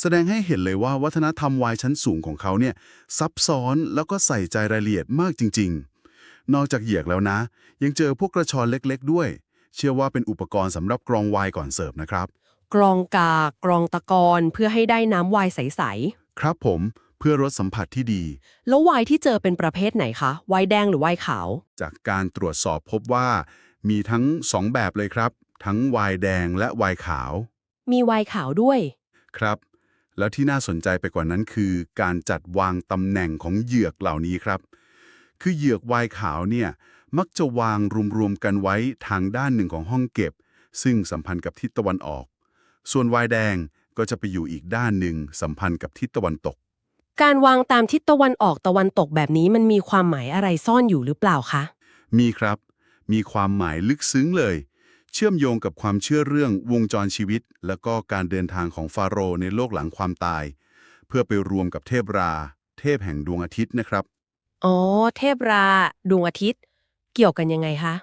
แสดงให้เห็นเลยว่าวัฒนธรรมไวน์ชั้นสูงของเขาเนี่ยซับซ้อนแล้วก็ใส่ใจรายละเอียดมากจริง ๆ นอกจากเหยือกแล้วนะ ยังเจอพวกกระชอนเล็กๆ ด้วย เชื่อว่าเป็นอุปกรณ์สำหรับกรองไวน์ก่อนเสิร์ฟนะครับ กรองกากกรองตะกอนเพื่อให้ได้น้ำไวน์ใสครับผมเพื่อรสสัมผัสที่ดีๆแล้วไวน์ที่เจอเป็นประเภทไหนคะ ไวน์แดงหรือไวน์ขาว จากการตรวจสอบพบว่า มีทั้งสองแบบเลยครับ ทั้งไวน์แดงและไวน์ขาว มีไวน์ขาวด้วย ครับ แล้วที่น่าสนใจไปกว่านั้นคือ การจัดวางตำแหน่งของเหยือกเหล่านี้ครับ คือเหยือกไวน์ขาวเนี่ยมักจะวางรวมๆกันไว้ทางด้านหนึ่งของห้องเก็บ ซึ่งสัมพันธ์กับทิศตะวันออก ส่วนไวน์แดงก็จะไปอยู่อีกด้านหนึ่งสัมพันธ์กับทิศตะวันตก การวางตามทิศตะวันออกตะวันตกแบบนี้มันมีความหมายอะไรซ่อนอยู่หรือเปล่าคะ มีครับ มีความหมายลึกซึ้งเลย เชื่อมโยงกับความเชื่อเรื่องวงจรชีวิต และก็การเดินทางของฟาโรห์ในโลกหลังความตาย เพื่อไปรวมกับเทพรา เทพแห่งดวงอาทิตย์นะครับ อ๋อ เทพรา ดวงอาทิตย์ เกี่ยวกันยังไงคะ